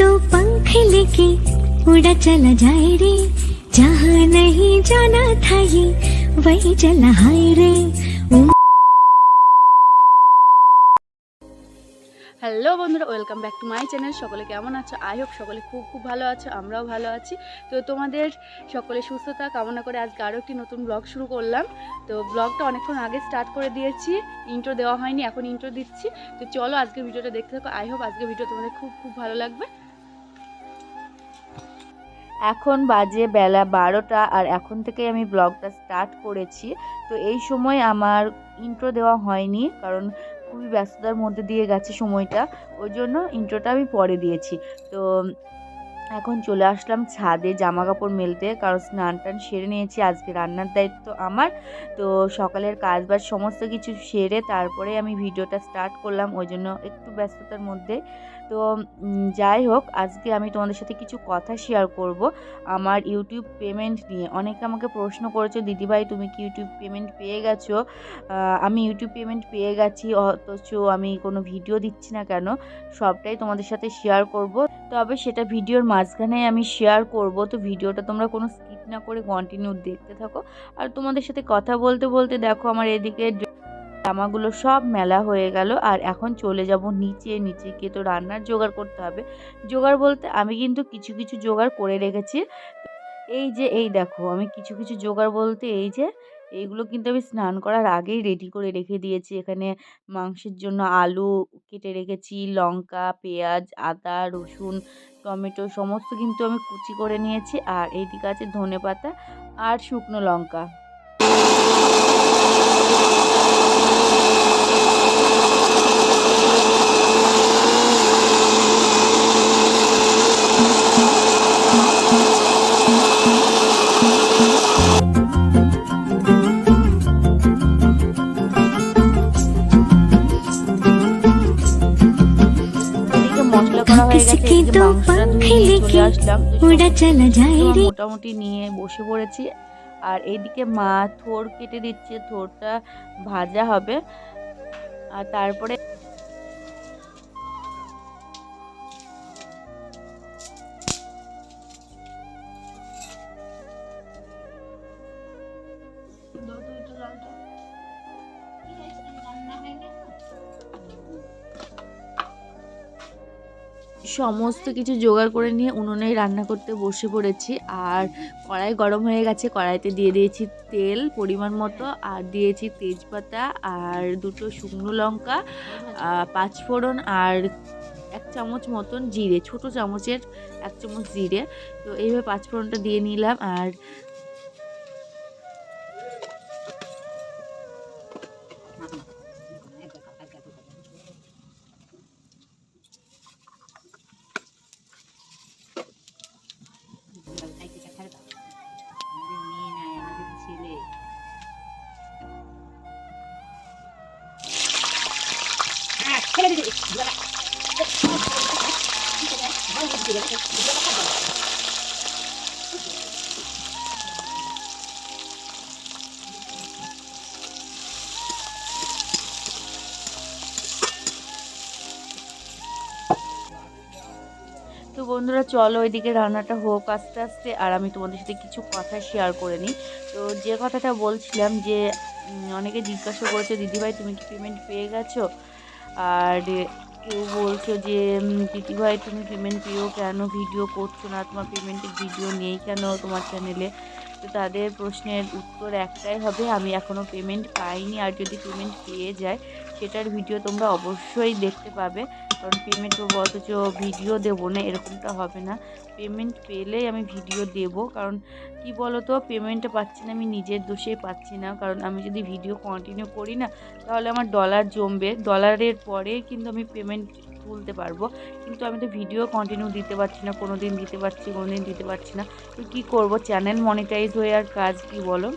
तो पंख लेके उड़ा चला जाए रे जहाँ नहीं जाना था ये वही चला हाय रे হ্যালো বন্ধুরা welcome back to my channel সকলে কেমন আছো আই হোপ সকলে খুব খুব ভালো আছো আমরাও ভালো আছি তো তোমাদের সকলে সুস্থতা কামনা করে আজকে আরও একটি নতুন ব্লগ শুরু করলাম তো ব্লগটা অনেকক্ষণ আগে স্টার্ট করে দিয়েছি ইন্ট্রো দেওয়া হয়নি এখন ইন্ট্রো দিচ্ছি তো চলো আজকে ভিডিওটা দেখতে থাকো আই হোপ আজকে ভিডিও তোমাদের খুব খুব ভালো লাগবে এখন বাজে বেলা বারোটা আর এখন থেকে আমি ব্লগটা স্টার্ট করেছি। তো এই সময় আমার ইন্ট্রো দেওয়া হয়নি কারণ খুবই ব্যস্ততার মধ্যে দিয়ে গেছে সময়টা। ওই জন্য ইন্ট্রোটা আমি পরে দিয়েছি। তো এখন চলে আসলাম ছাদে জামা কাপড় মেলতে কারণ স্নান টান সেরে নিয়েছি। আজকে রান্নার দায়িত্ব আমার। তো সকালের কাজ বাজ সমস্ত কিছু সেরে তারপরে আমি ভিডিওটা স্টার্ট করলাম। ওই জন্য একটু ব্যস্ততার মধ্যে তো যাই হোক, আজকে আমি তোমাদের সাথে কিছু কথা শেয়ার করব আমার ইউটিউব পেমেন্ট নিয়ে। অনেকে আমাকে প্রশ্ন করেছ, দিদিভাই, তুমি কি ইউটিউব পেমেন্ট পেয়ে গেছো? আমি ইউটিউব পেমেন্ট পেয়ে গেছি, অথচ আমি কোনো ভিডিও দিচ্ছি না কেন? সবটাই তোমাদের সাথে শেয়ার করব। তবে সেটা ভিডিওর মাঝখানে আমি শেয়ার করব। তো ভিডিওটা তোমরা কোনো স্কিপ না করে কন্টিনিউ দেখতে থাকো। আর তোমাদের সাথে কথা বলতে বলতে দেখো, আমার এদিকে জামাগুলো সব মেলা হয়ে গেল আর এখন চলে যাব নিচে নিচে গিয়ে তো রান্নার জোগাড় করতে হবে। জোগাড় বলতে আমি কিন্তু কিছু কিছু জোগাড় করে রেখেছি। এই যে, এই দেখো, আমি কিছু কিছু জোগাড় বলতে এই যে, এইগুলো কিন্তু আমি স্নান করার আগেই রেডি করে রেখে দিয়েছি। এখানে মাংসের জন্য আলু কেটে রেখেছি, লঙ্কা, পেঁয়াজ, আদা, রসুন, টমেটো সমস্ত কিন্তু আমি কুচি করে নিয়েছি আর এইদিকে আছে ধনে পাতা আর শুকনো লঙ্কা। মোটামুটি নিয়ে বসে পড়েছি। আর এইদিকে মা থোর কেটে দিচ্ছে থোরটা ভাজা হবে। আর তারপরে সমস্ত কিছু জোগাড় করে নিয়ে উনুনেই রান্না করতে বসে পড়েছি। আর কড়াই গরম হয়ে গেছে, কড়াইতে দিয়ে দিয়েছি তেল পরিমাণ মতো, আর দিয়েছি তেজপাতা আর দুটো শুকনো লঙ্কা পাঁচফোড়ন আর এক চামচ মতন জিরে, ছোট চামচের এক চামচ জিরে। তো এইভাবে পাঁচফোড়নটা দিয়ে নিলাম। আর তো বন্ধুরা, চলো ওইদিকে রান্নাটা হোক আস্তে আস্তে, আর আমি তোমাদের সাথে কিছু কথা শেয়ার করে নিই। তো যে কথাটা বলছিলাম যে অনেকে জিজ্ঞাসা করেছে, দিদিভাই, তুমি কি পেমেন্ট পেয়ে গেছো? আর কেউ বলছো যে দিদিভাই তুমি পেমেন্ট পেও কেন ভিডিও করছ না? তোমার পেমেন্টের ভিডিও নেই কেন তোমার চ্যানেলে তো তাদের প্রশ্নের উত্তর একটাই হবে, আমি এখনও পেমেন্ট পাইনি। আর যদি পেমেন্ট পেয়ে যায়, সেটার ভিডিও তোমরা অবশ্যই দেখতে পাবে। কারণ পেমেন্ট করব, অথচ ভিডিও দেবো না, এরকমটা হবে না। পেমেন্ট পেলেই আমি ভিডিও দেব, কারণ কি বলো তো পেমেন্টটা পাচ্ছি না, আমি নিজের দোষেই পাচ্ছি না। কারণ আমি যদি ভিডিও কন্টিনিউ করি না, তাহলে আমার ডলার জমবে। ডলারের পরে কিন্তু আমি পেমেন্ট তুলতে পারব। কিন্তু আমি তো ভিডিও কন্টিনিউ দিতে পারছি না কোনো দিন দিতে পারছি কোনো দিন দিতে পারছি না। তো কী করব? চ্যানেল মনিটাইজ হয়ে আর কাজ কি বলো?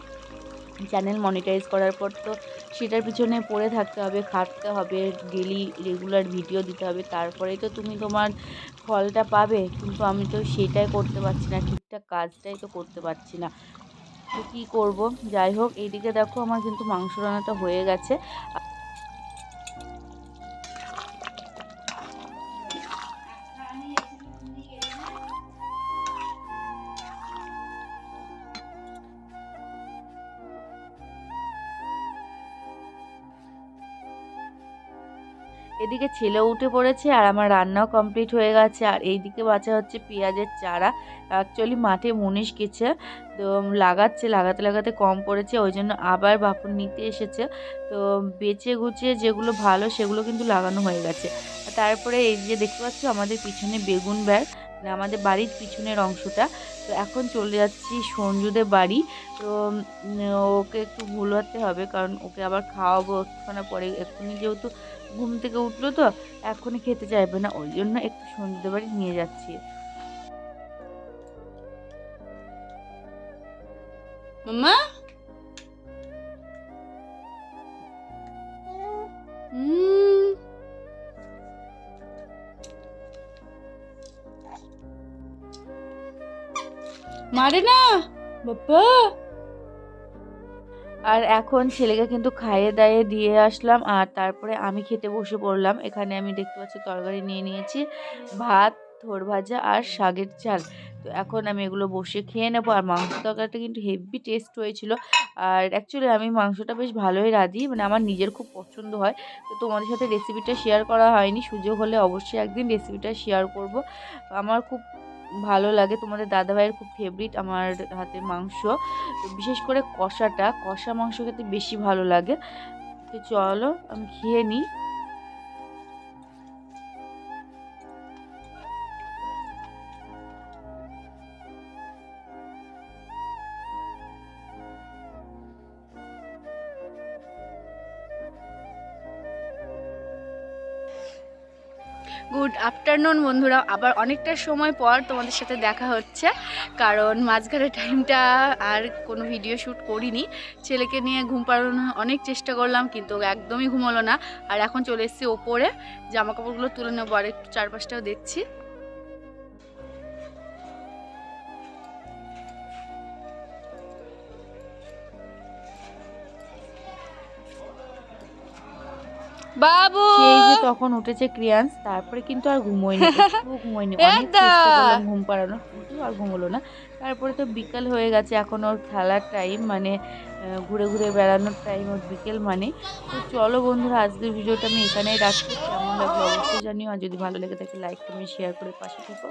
চ্যানেল মনিটাইজ করার পর তো সেটার পিছনে পড়ে থাকতে হবে, খাটতে হবে ডেলি রেগুলার ভিডিও দিতে হবে। তারপরেই তো তুমি তোমার ফলটা পাবে, কিন্তু আমি তো সেটাই করতে পারছি না, ঠিকঠাক কাজটাই তো করতে পারছি না। তো কী করব? যাই হোক, এইদিকে দেখো আমার কিন্তু মাংস রান্নাটা হয়ে গেছে। এদিকে ছেলে উঠে পড়েছে আর আমার রান্নাও কমপ্লিট হয়ে গেছে। আর এইদিকে বাঁচা হচ্ছে পেঁয়াজের চারা। অ্যাকচুয়ালি মাঠে মুনিশ গেছে, তো লাগাচ্ছে, লাগাতে লাগাতে কম পড়েছে, ওই জন্য আবার বাপুর নিতে এসেছে। তো বেঁচে গুছিয়ে যেগুলো ভালো সেগুলো কিন্তু লাগানো হয়ে গেছে। তারপরে এই যে দেখতে পাচ্ছ, আমাদের পিছনে বেগুন ব্যাগ। মানে আমাদের বাড়ির পিছনের অংশটা। তো এখন চলে যাচ্ছি সঞ্জুদের বাড়ি। তো ওকে একটু ভুলাতে হবে কারণ ওকে আবার খাওয়াবো একটুখানি পরে। এক্ষুনি যেহেতু ঘুম থেকে উঠল তো, এখনই খেতে চাইবে না। ওই জন্য একটু সঞ্জুদের বাড়ি নিয়ে যাচ্ছি। মাম্মা? মারে না বাবা আর এখন ছেলেকে কিন্তু খাইয়ে দাইয়ে দিয়ে আসলাম, আর তারপরে আমি খেতে বসে পড়লাম। এখানে আমি দেখতে পাচ্ছি তরকারি নিয়ে নিয়েছি, ভাত, থোর ভাজা আর শাকের চাল। তো এখন আমি এগুলো বসে খেয়ে নেব, আর মাংস তরকারিটা কিন্তু হেভি টেস্ট হয়েছিল। আর অ্যাকচুয়ালি আমি মাংসটা বেশ ভালোই রাঁধি মানে আমার নিজের খুব পছন্দ হয়। তো তোমাদের সাথে রেসিপিটা শেয়ার করা হয়নি, সুযোগ হলে অবশ্যই একদিন রেসিপিটা শেয়ার করব। আমার খুব ভালো লাগে। তোমাদের দাদাভাইয়ের খুব ফেভারিট আমার হাতের মাংস। বিশেষ করে কষাটা, কষা মাংস খেতে বেশি ভালো লাগে। তো চলো, আমি খেয়ে নিই। গুড আফটারনুন বন্ধুরা। আবার অনেকটা সময় পর তোমাদের সাথে দেখা হচ্ছে, কারণ মাঝখানে টাইমটা আর কোনো ভিডিও শ্যুট করিনি। ছেলেকে নিয়ে ঘুম পাড়ানো অনেক চেষ্টা করলাম, কিন্তু একদমই ঘুমোলো না। আর এখন চলে এসেছি ওপরে। জামা কাপড়গুলো তুলে নেব, আর একটু চারপাশটাও দেখছি। বাবু! সেই যে তখন উঠেছে ক্রিয়ান্স তারপরে কিন্তু আর ঘুমোয়নি। ঘুমোয়নি। অনেক চেষ্টা করলাম ঘুম পাড়ানোর কিন্তু আর ঘুমোলো না। তারপরে তো বিকাল হয়ে গেছে এখন ওর খেলার টাইম মানে ঘুরে ঘুরে বেড়ানোর টাইম ওর বিকেল মানে। তো চলো বন্ধুরা আজকের ভিডিওটা আমি এখানেই রাখছি। কেমন লাগল অবশ্যই জানিও আর যদি ভালো লেগে থাকে লাইক কমেন্ট শেয়ার করে পাশে থেকো।